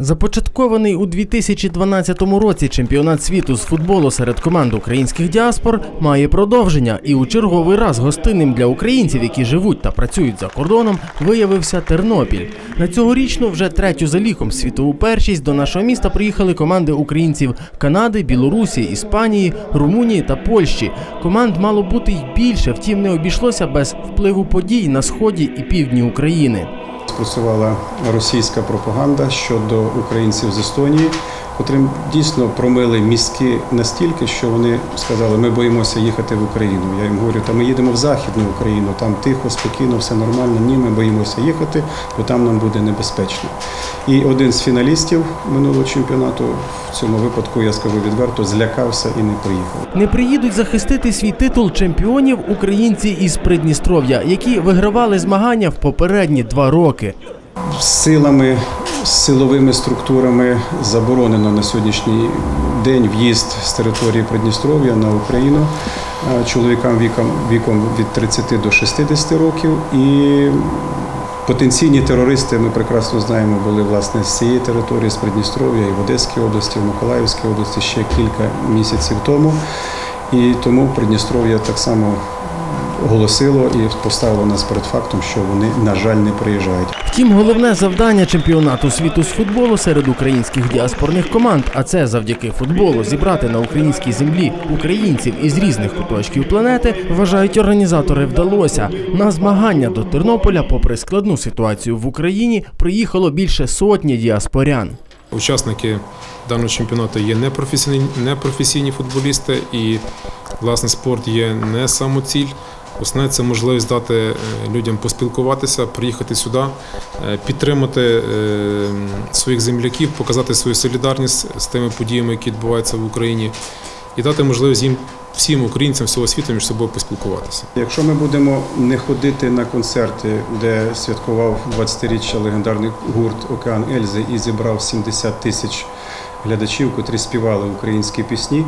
Започаткований у 2012 році чемпіонат світу з футболу серед команд українських діаспор має продовження, і у черговий раз гостинним для українців, які живуть та працюють за кордоном, виявився Тернопіль. На цьогорічну вже третю за ліком світову першість до нашого міста приїхали команди українців Канади, Білорусі, Іспанії, Румунії та Польщі. Команд мало бути й більше, втім не обійшлося без впливу подій на сході і півдні України. Спрацювала російська пропаганда щодо українців з Естонії, котрим дійсно промили мізки настільки, що вони сказали, ми боїмося їхати в Україну. Я їм говорю, та ми їдемо в Західну Україну, там тихо, спокійно, все нормально. Ні, ми боїмося їхати, бо там нам буде небезпечно. І один з фіналістів минулого чемпіонату в цьому випадку, я скажу відверто, злякався і не приїхав. Не приїдуть захистити свій титул чемпіонів українці із Придністров'я, які вигравали змагання в попередні два роки. силами, силовими структурами заборонено на сьогоднішній день в'їзд з території Придністров'я на Україну е, чоловікам віком, віком від 30 до 60 років. І потенційні терористи, ми прекрасно знаємо, були власне з цієї території, з Придністров'я і в Одеській області, в Миколаївській області ще кілька місяців тому. І тому Придністров'я так само оголосило і поставило нас перед фактом, що вони, на жаль, не приїжджають. Втім, головне завдання чемпіонату світу з футболу серед українських діаспорних команд, а це завдяки футболу зібрати на українській землі українців із різних куточків планети, вважають організатори, вдалося. На змагання до Тернополя, попри складну ситуацію в Україні, приїхало більше сотні діаспорян. Учасники даного чемпіонату є непрофесійні, непрофесійні футболісти, і власне спорт є не самоціль. Основне це можливість дати е, людям поспілкуватися, приїхати сюди, е, підтримати е, своїх земляків, показати свою солідарність з тими подіями, які відбуваються в Україні, і дати можливість їм всім українцям всього світу між собою поспілкуватися. Якщо ми будемо не ходити на концерти, де святкував 20-річчя легендарний гурт Океан Ельзи і зібрав 70 тисяч глядачів, котрі співали українські пісні,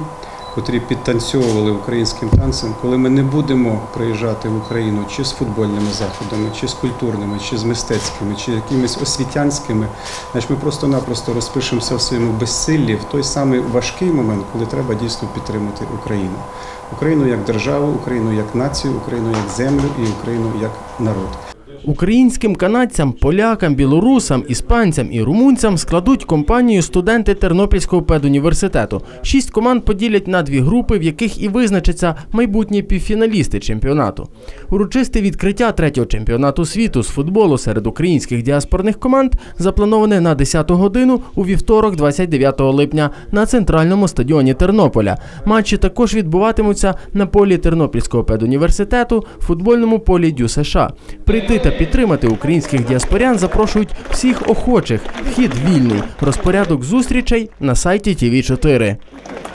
котрі підтанцьовували українським танцем, коли ми не будемо приїжджати в Україну чи з футбольними заходами, чи з культурними, чи з мистецькими, чи якимись освітянськими, значить ми просто-напросто розпишемося в своєму безсиллі в той самий важкий момент, коли треба дійсно підтримати Україну. Україну як державу, Україну як націю, Україну як землю і Україну як народ. Українським канадцям, полякам, білорусам, іспанцям і румунцям складуть компанію студенти Тернопільського педуніверситету. Шість команд поділять на дві групи, в яких і визначаться майбутні півфіналісти чемпіонату. Урочисте відкриття третього чемпіонату світу з футболу серед українських діаспорних команд заплановане на 10 годину у вівторок, 29 липня, на центральному стадіоні Тернополя. Матчі також відбуватимуться на полі Тернопільського педуніверситету, футбольному полі Дю США. Прийти та підтримати українських діаспорян запрошують всіх охочих. Вхід вільний. Розпорядок зустрічей на сайті ТВ 4